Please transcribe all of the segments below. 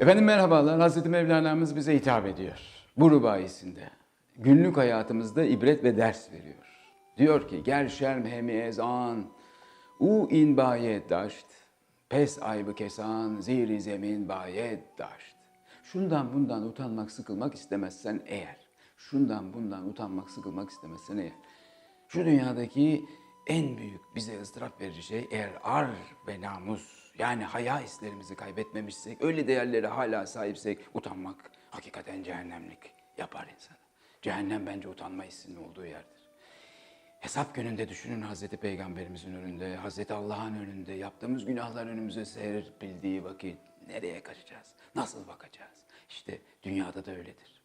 Efendim merhabalar. Hazreti Mevlana'mız bize hitap ediyor. Bu rubayisinde. Günlük hayatımızda ibret ve ders veriyor. Diyor ki ger şerm hemi ezan u in bayet daşt pes aybı kesan ziri zemin bayet daşt. Şundan bundan utanmak sıkılmak istemezsen eğer şundan bundan utanmak sıkılmak istemezsen eğer şu dünyadaki en büyük bize ıstırap verici şey eğer ar ve namus yani haya hislerimizi kaybetmemişsek, öyle değerlere hala sahipsek utanmak hakikaten cehennemlik yapar insanı. Cehennem bence utanma hissinin olduğu yerdir. Hesap gününde düşünün Hazreti Peygamberimizin önünde, Hazreti Allah'ın önünde, yaptığımız günahlar önümüze serpildiği vakit nereye kaçacağız? Nasıl bakacağız? İşte dünyada da öyledir.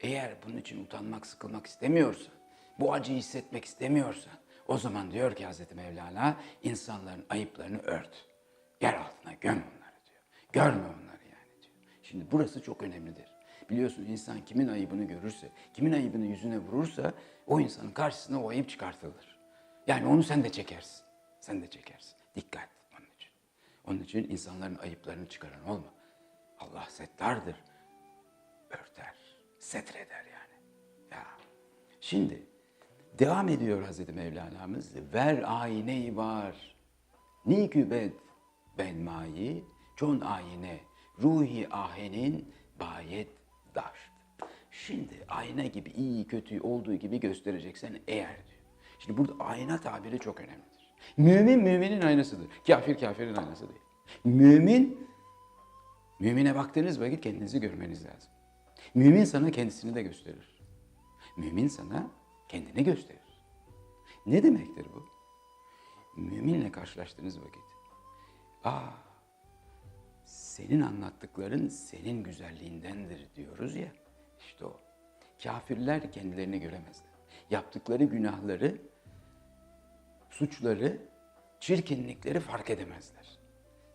Eğer bunun için utanmak, sıkılmak istemiyorsan, bu acıyı hissetmek istemiyorsan, o zaman diyor ki Hazreti Mevlana, insanların ayıplarını ört. Yer altına göm onları diyor. Görme onları yani diyor. Şimdi burası çok önemlidir. Biliyorsun insan kimin ayıbını görürse, kimin ayıbını yüzüne vurursa o insanın karşısına o ayıp çıkartılır. Yani onu sen de çekersin. Sen de çekersin. Dikkat onun için. Onun için insanların ayıplarını çıkaran olma. Allah settardır. Örter, setreder yani. Ya. Şimdi devam ediyor Hazreti Mevlana'mız. Ver ayneyi var. Nikü bed ben mayi, çon ayine, ruhi ahenin bayet daşt. Şimdi ayna gibi iyi kötü olduğu gibi göstereceksen eğer diyor. Şimdi burada ayna tabiri çok önemlidir. Mümin müminin aynasıdır. Kafir kafirin aynası değil. Mümin, mümine baktığınız vakit kendinizi görmeniz lazım. Mümin sana kendisini de gösterir. Mümin sana kendini gösterir. Ne demektir bu? Müminle karşılaştığınız vakit Aa, senin anlattıkların senin güzelliğindendir diyoruz ya. İşte o. Kafirler kendilerini göremezler. Yaptıkları günahları, suçları, çirkinlikleri fark edemezler.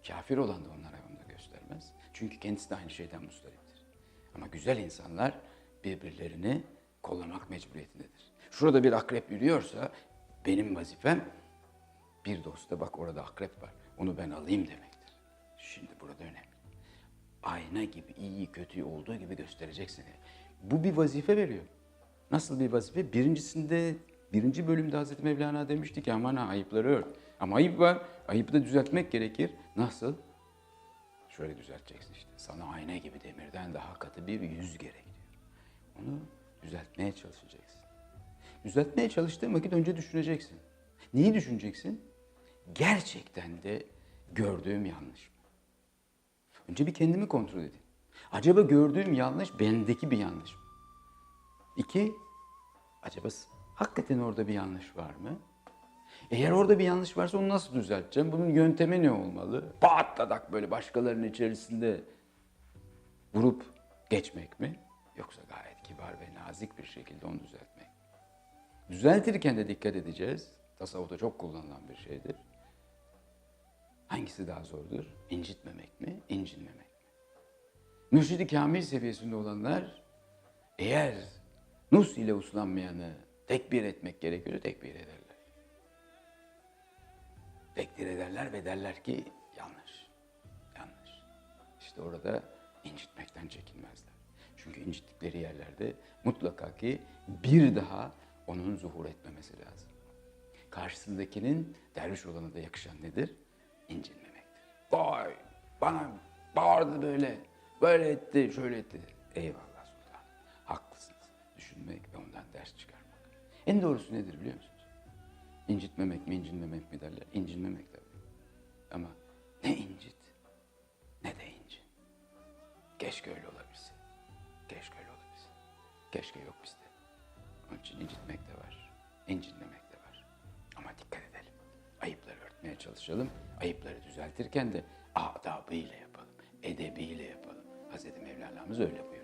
Kafir olan da onlara da göstermez. Çünkü kendisi de aynı şeyden mustariptir. Ama güzel insanlar birbirlerini kollamak mecburiyetindedir. Şurada bir akrep yürüyorsa benim vazifem bir dosta bak orada akrep var. Onu ben alayım demektir. Şimdi burada önemli. Ayna gibi iyi kötü olduğu gibi gösterecek seni. Bu bir vazife veriyor. Nasıl bir vazife? Birincisinde, birinci bölümde Hazreti Mevlana demişti ki aman ha ayıpları ört. Ama ayıp var. Ayıpı da düzeltmek gerekir. Nasıl? Şöyle düzelteceksin işte. Sana ayna gibi demirden daha katı bir yüz gerek diyor. Onu düzeltmeye çalışacaksın. Düzeltmeye çalıştığın vakit önce düşüneceksin. Neyi düşüneceksin? gerçekten de gördüğüm yanlış mı? Önce bir kendimi kontrol edeyim. Acaba gördüğüm yanlış bendeki bir yanlış mı? İki, acaba hakikaten orada bir yanlış var mı? Eğer orada bir yanlış varsa onu nasıl düzelteceğim? Bunun yöntemi ne olmalı? Patladak böyle başkalarının içerisinde vurup geçmek mi? Yoksa gayet kibar ve nazik bir şekilde onu düzeltmek? Düzeltirken de dikkat edeceğiz. Tasavvufta çok kullanılan bir şeydir. Hangisi daha zordur? İncitmemek mi, incinmemek mi? Mürşidi kamil seviyesinde olanlar eğer nus ile uslanmayanı tekbir etmek gerekiyor, tekbir ederler. Tekbir ederler ve derler ki yanlış, yanlış. İşte orada incitmekten çekinmezler. Çünkü incittikleri yerlerde mutlaka ki bir daha onun zuhur etmemesi lazım. Karşısındakinin derviş olana da yakışan nedir? incinmemektir. Vay bana bağırdı böyle, böyle etti, şöyle etti. Eyvallah sultan, haklısınız. Düşünmek ve ondan ders çıkarmak. En doğrusu nedir biliyor musunuz? İncitmemek mi, incinmemek mi derler? İncinmemek tabii. Onun için incitmek de var, incinmemek de var. Ama dikkat edelim. Ayıpları örtmeye çalışalım. Ayıpları düzeltirken de adabıyla yapalım. Edebiyle yapalım. Hazreti Mevlana'mız öyle buyuruyor